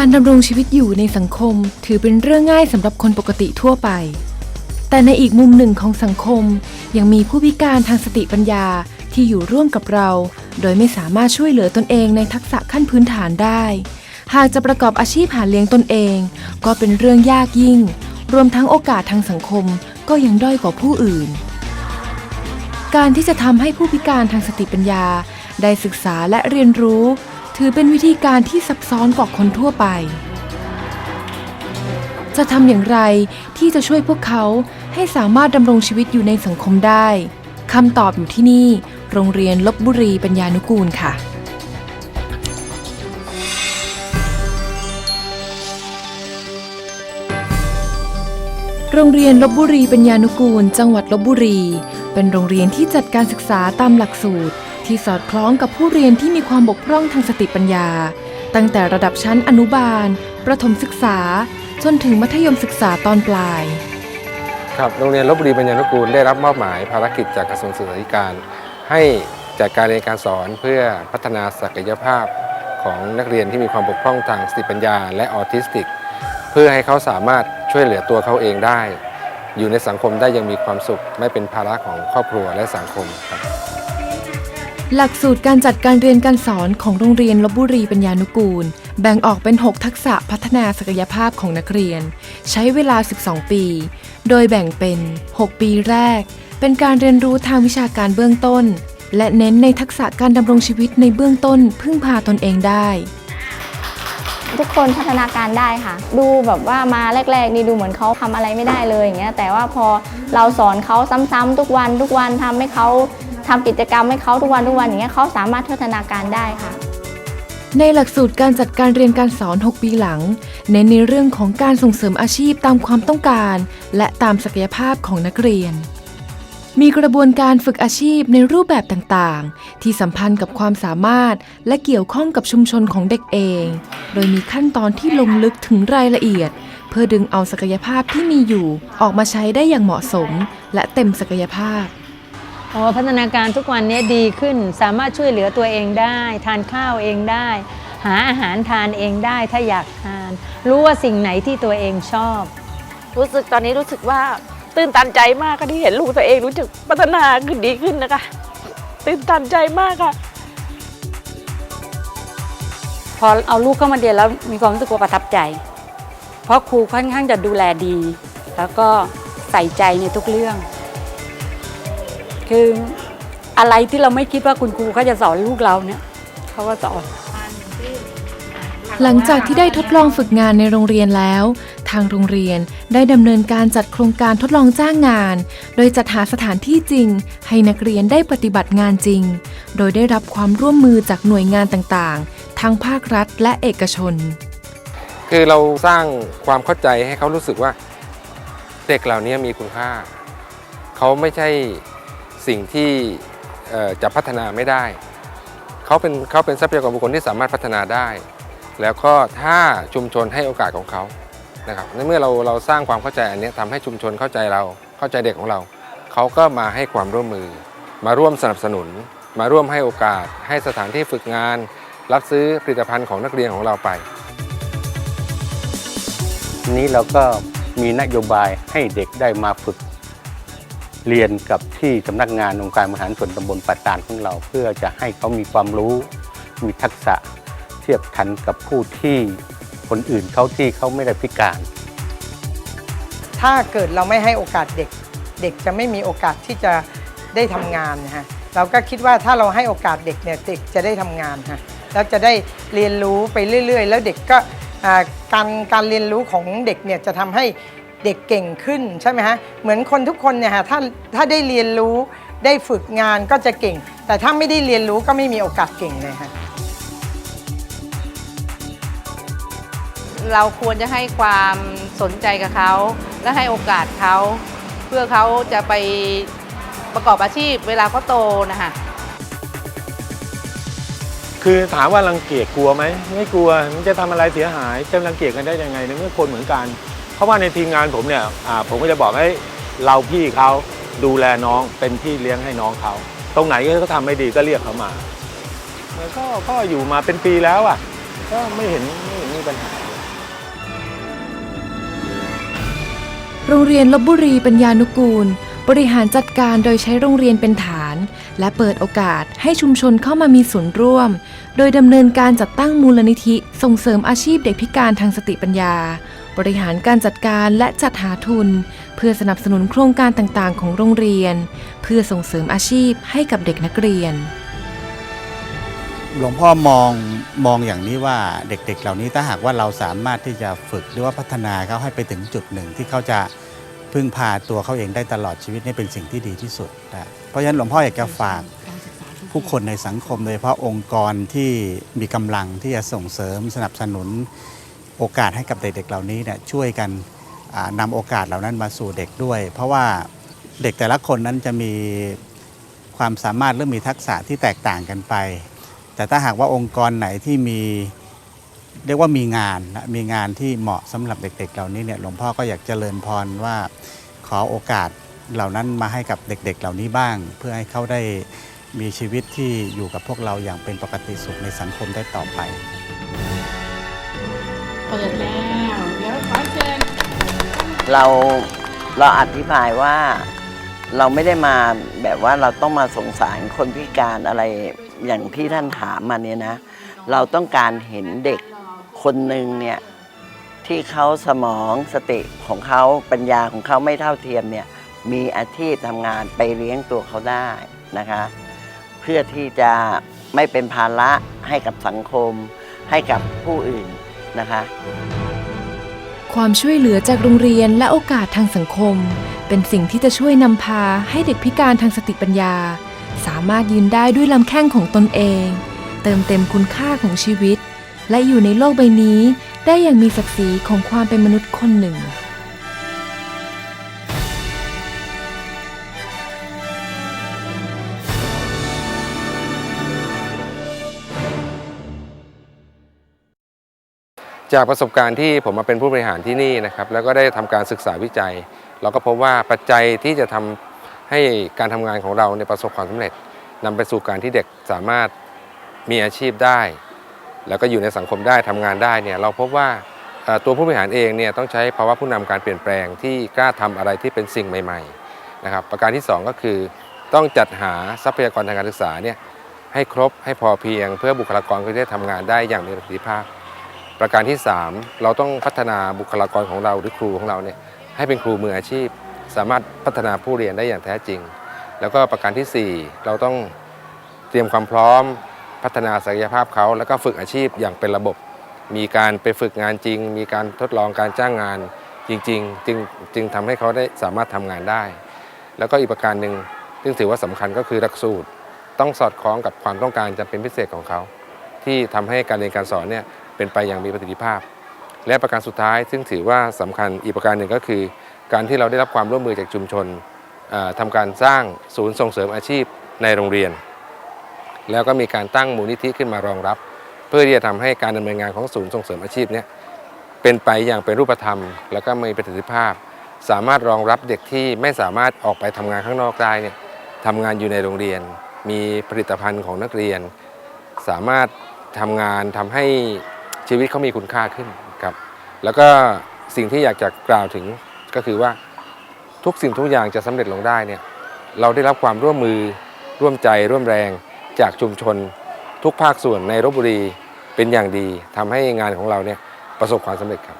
การดำรงชีวิตอยู่ในสังคมถือเป็นเรื่องง่ายสำหรับคนปกติทั่วไป แต่ในอีกมุมหนึ่งของสังคม ยังมีผู้พิการทางสติปัญญาที่อยู่ร่วมกับเรา โดยไม่สามารถช่วยเหลือตนเองในทักษะขั้นพื้นฐานได้ หากจะประกอบอาชีพหาเลี้ยงตนเอง ก็เป็นเรื่องยากยิ่ง รวมทั้งโอกาสทางสังคมก็ยังด้อยกว่าผู้อื่น การที่จะทำให้ผู้พิการทางสติปัญญา ได้ศึกษาและเรียนรู้ ถือเป็นวิธีการที่ซับซ้อนกว่าคนทั่วไป จะทำอย่างไรที่จะช่วยพวกเขาให้สามารถดำรงชีวิตอยู่ในสังคมได้คำตอบอยู่ที่นี่ โรงเรียนลบบุรีปัญญานุกูลค่ะโรงเรียนลบบุรีปัญญานุกูล จังหวัดลบบุรี เป็นโรงเรียนที่จัดการศึกษาตามหลักสูตร ที่สอดคล้องกับผู้เรียนที่มีความบกพร่องทางสติปัญญา ตั้งแต่ระดับชั้นอนุบาล ประถมศึกษา จนถึงมัธยมศึกษาตอนปลาย ครับโรงเรียนลบบุรีปัญญานุกูลได้รับมอบหมายภารกิจจากกระทรวงศึกษาธิการ ให้จัดการเรียนการสอนเพื่อพัฒนาศักยภาพของนักเรียนที่มีความบกพร่องทางสติปัญญา และออทิสติก เพื่อให้เขาสามารถช่วยเหลือตัวเขาเองได้ อยู่ในสังคมได้ยังมีความสุข ไม่เป็นภาระของครอบครัวและสังคมครับ หลักสูตรการจัดการเรียนการสอนของโรงเรียนลบบุรีปัญญานุกูล แบ่งออกเป็น 6 ทักษะพัฒนาศักยภาพของนักเรียน ใช้เวลา 12 ปี โดยแบ่งเป็น 6 ปีแรก เป็นการเรียนรู้ทางวิชาการเบื้องต้น และเน้นในทักษะการดำรงชีวิตในเบื้องต้นพึ่งพาตนเองได้ ทุกคนพัฒนาการได้ค่ะ ดูแบบว่ามาแรก ๆ นี่ดูเหมือนเขาทำอะไรไม่ได้เลยอย่างเงี้ยแต่ว่าพอเราสอนเขาซ้ำๆทุกวันทุกวันทำให้เขา ทำกิจกรรมให้เขาทุกวันทุกวันอย่างเงี้ยเขาสามารถพัฒนาการได้ค่ะ ในหลักสูตรการจัดการเรียนการสอน 6 ปีหลัง เน้นในเรื่องของการส่งเสริมอาชีพตามความต้องการ และตามศักยภาพของนักเรียน มีกระบวนการฝึกอาชีพในรูปแบบต่างๆ ที่สัมพันธ์กับความสามารถและเกี่ยวข้องกับชุมชนของเด็กเอง โดยมีขั้นตอนที่ลงลึกถึงรายละเอียด เพื่อดึงเอาศักยภาพที่มีอยู่ ออกมาใช้ได้อย่างเหมาะสม และเต็มศักยภาพ อ๋อพัฒนาการทุกวันนี้ดีขึ้นสามารถช่วยเหลือตัวเองได้ ทานข้าวเองได้ หาอาหารทานเองได้ถ้าอยากทาน รู้ว่าสิ่งไหนที่ตัวเองชอบ รู้สึกตอนนี้รู้สึกว่าตื่นตันใจมากค่ะที่เห็นลูกตัวเองรู้จักพัฒนาขึ้นดีขึ้นนะคะ ตื่นตันใจมากค่ะ พอเอาลูกเข้ามาเรียนแล้วมีความรู้สึกว่าประทับใจ เพราะครูค่อนข้างจะดูแลดี แล้วก็ใส่ใจในทุกเรื่อง คืออะไรที่เราไม่คิดว่าคุณครูเขาจะสอนลูกเราเนี่ยเขาก็สอน หลังจากที่ได้ทดลองฝึกงานในโรงเรียนแล้ว ทางโรงเรียนได้ดำเนินการจัดโครงการทดลองจ้างงาน โดยจัดหาสถานที่จริง ให้นักเรียนได้ปฏิบัติงานจริง โดยได้รับความร่วมมือจากหน่วยงานต่างๆ ทั้งภาครัฐและเอกชน คือเราสร้างความเข้าใจให้เขารู้สึกว่า เด็กเหล่านี้มีคุณค่า เขาไม่ใช่ สิ่งที่จะพัฒนาไม่ได้ เขาเป็นเขาเป็นทรัพยากรบุคคลที่สามารถพัฒนาได้ แล้วก็ถ้าชุมชนให้โอกาสของเขานะครับในเมื่อเราเราสร้างความเข้าใจอันนี้ทำให้ชุมชนเข้าใจเราเข้าใจเด็กของเรา เขาก็มาให้ความร่วมมือ มาร่วมสนับสนุน มาร่วมให้โอกาส ให้สถานที่ฝึกงาน รับซื้อผลิตภัณฑ์ของนักเรียนของเราไป นี้เราก็มีนโยบายให้เด็กได้มาฝึก เรียนกับที่สำนักงานองค์การบริหารส่วนตำบลปัตตานของเรา เพื่อจะให้เขามีความรู้ มีทักษะเทียบทันกับผู้ที่คนอื่นเขาที่เขาไม่ได้พิการ ถ้าเกิดเราไม่ให้โอกาสเด็ก เด็กจะไม่มีโอกาสที่จะได้ทำงานนะฮะเราก็คิดว่าถ้าเราให้โอกาสเด็กเนี่ยเด็กจะได้ทำงานฮะแล้วจะได้เรียนรู้ไปเรื่อย ๆ แล้วเด็กก็อ่าการการเรียนรู้ของเด็กเนี่ยจะทำให้ เด็กเก่งขึ้นใช่ไหมฮะเหมือนคนทุกคนเนี่ยฮะถ้าถ้าได้เรียนรู้ได้ฝึกงานก็จะเก่ง แต่ถ้าไม่ได้เรียนรู้ก็ไม่มีโอกาสเก่งเลยฮะเราควรจะให้ความสนใจกับเขาและให้โอกาสเขาเพื่อเขาจะไปประกอบอาชีพเวลาเขาโตนะคะคือถามว่ารังเกียจกลัวไหมไม่กลัวมันจะทำอะไรเสียหายจะรังเกียจกันได้ยังไงในเมื่อคนเหมือนกัน เพราะว่าในทีมงานผมเนี่ยผมก็จะบอกให้เราพี่เขาดูแลน้องเป็นพี่เลี้ยงให้น้องเขา ตรงไหนก็ทำไม่ดีก็เรียกเขามาแล้วก็ก็อยู่มาเป็นปีแล้วอะ ก็ไม่เห็นไม่เห็นมีปัญหาโรงเรียนลบบุรีปัญญานุกูล บริหารจัดการโดยใช้โรงเรียนเป็นฐาน และเปิดโอกาสให้ชุมชนเข้ามามีส่วนร่วม โดยดำเนินการจัดตั้งมูลนิธิส่งเสริมอาชีพเด็กพิการทางสติปัญญา บริหารการจัดการและจัดหาทุน เพื่อสนับสนุนโครงการต่างๆ ของโรงเรียน เพื่อส่งเสริมอาชีพให้กับเด็กนักเรียน หลวงพ่อมองมองอย่างนี้ว่าเด็กๆเหล่านี้ถ้าหากว่าเราสามารถที่จะฝึกหรือว่าพัฒนาเขาให้ไปถึงจุดหนึ่ง ที่เขาจะพึ่งพาตัวเขาเองได้ตลอดชีวิตนี่เป็นสิ่งที่ดีที่สุดนะเพราะฉะนั้นหลวงพ่ออยากจะฝากผู้คนในสังคมโดยเฉพาะองค์กรที่มีกำลังที่จะส่งเสริมสนับสนุน โอกาสให้กับเด็กๆเหล่านี้เนี่ยช่วยกันอ่านำโอกาสเหล่านั้นมาสู่เด็กด้วย เพราะว่าเด็กแต่ละคนนั้นจะมีความสามารถหรือมีทักษะที่แตกต่างกันไป แต่ถ้าหากว่าองค์กรไหนที่มีเรียกว่ามีงานนะมีงานที่เหมาะสำหรับเด็ก ๆ เหล่านี้เนี่ยหลวงพ่อก็อยากเจริญพรว่าขอโอกาสเหล่านั้นมาให้กับเด็ก ๆ เหล่านี้บ้าง เพื่อให้เขาได้มีชีวิตที่อยู่กับพวกเราอย่างเป็นปกติสุขในสังคมได้ต่อไป เราเราอธิบายว่าเราไม่ได้มาแบบว่าเราต้องมาสงสารคนพิการอะไรอย่างที่ท่านถามมาเนี่ยนะ เราต้องการเห็นเด็กคนหนึ่งเนี่ยที่เขาสมองสติของเขาปัญญาของเขาไม่เท่าเทียมเนี่ยมีอาชีพทำงานไปเลี้ยงตัวเขาได้นะคะ เพื่อที่จะไม่เป็นภาระให้กับสังคมให้กับผู้อื่น นะคะ ความช่วยเหลือจากโรงเรียนและโอกาสทางสังคม เป็นสิ่งที่จะช่วยนำพาให้เด็กพิการทางสติปัญญา สามารถยืนได้ด้วยลำแข้งของตนเอง เติมเต็มคุณค่าของชีวิต และอยู่ในโลกใบนี้ ได้อย่างมีศักดิ์ศรีของความเป็นมนุษย์คนหนึ่ง จากประสบการณ์ที่ผมมาเป็นผู้บริหารที่นี่นะครับแล้วก็ได้ทำการศึกษาวิจัย เราก็พบว่าปัจจัยที่จะทำให้การทำงานของเราเนี่ยประสบความสำเร็จนำไปสู่การที่เด็กสามารถมีอาชีพได้ แล้วก็อยู่ในสังคมได้ทำงานได้เนี่ยเราพบว่าตัวผู้บริหารเองเนี่ยต้องใช้ภาวะผู้นำการเปลี่ยนแปลงที่กล้าทำอะไรที่เป็นสิ่งใหม่ๆนะครับประการที่สองก็คือต้องจัดหาทรัพยากรทางการศึกษาเนี่ยให้ครบให้พอเพียง เพื่อบุคลากรก็จะได้ทำงานได้อย่างมีประสิทธิภาพ ประการที่ 3 เราต้องพัฒนาบุคลากรของเราหรือครูของเราเนี่ยให้เป็นครูมืออาชีพ สามารถพัฒนาผู้เรียนได้อย่างแท้จริง แล้วก็ประการทีสี่ 4 เราต้องเตรียมความพร้อม พัฒนาศักยภาพเขาแล้วก็ฝึกอาชีพอย่างเป็นระบบ มีการไปฝึกงานจริง มีการทดลองการจ้างงานจริงๆจึงจึงทำให้เขาได้สามารถทำงานได้ แล้วก็อีกประการหนึ่งซึ่งถือว่าสำคัญก็คือหลักสูตร ต้องสอดคล้องกับความต้องการจำเป็นพิเศษของเขา ที่ทำให้การเรียนการสอนเนี่ย เป็นไปอย่างมีประสิทธิภาพ และประการสุดท้ายซึ่งถือว่าสำคัญอีกประการหนึ่งก็คือ การที่เราได้รับความร่วมมือจากชุมชนเอ่อทำการสร้างศูนย์ส่งเสริมอาชีพในโรงเรียน แล้วก็มีการตั้งมูลนิธิขึ้นมารองรับ เพื่อที่จะทำให้การดำเนินงานของศูนย์ส่งเสริมอาชีพเนี้เป็นไปอย่างเป็นรูปธรรม แล้วก็มีประสิทธิภาพ สามารถรองรับเด็กที่ไม่สามารถออกไปทำงานข้างนอกได้เนี่ยทำงานอยู่ในโรงเรียน มีผลิตภัณฑ์ของนักเรียน สามารถทำงานทำให้ ชีวิตเขามีคุณค่าขึ้นครับ แล้วก็สิ่งที่อยากจะกล่าวถึงก็คือว่าทุกสิ่งทุกอย่างจะสำเร็จลงได้เนี่ยเราได้รับความร่วมมือร่วมใจร่วมแรงจากชุมชน ทุกภาคส่วนในลบบุรีเป็นอย่างดีทำให้งานของเราเนี่ยประสบความสำเร็จครับ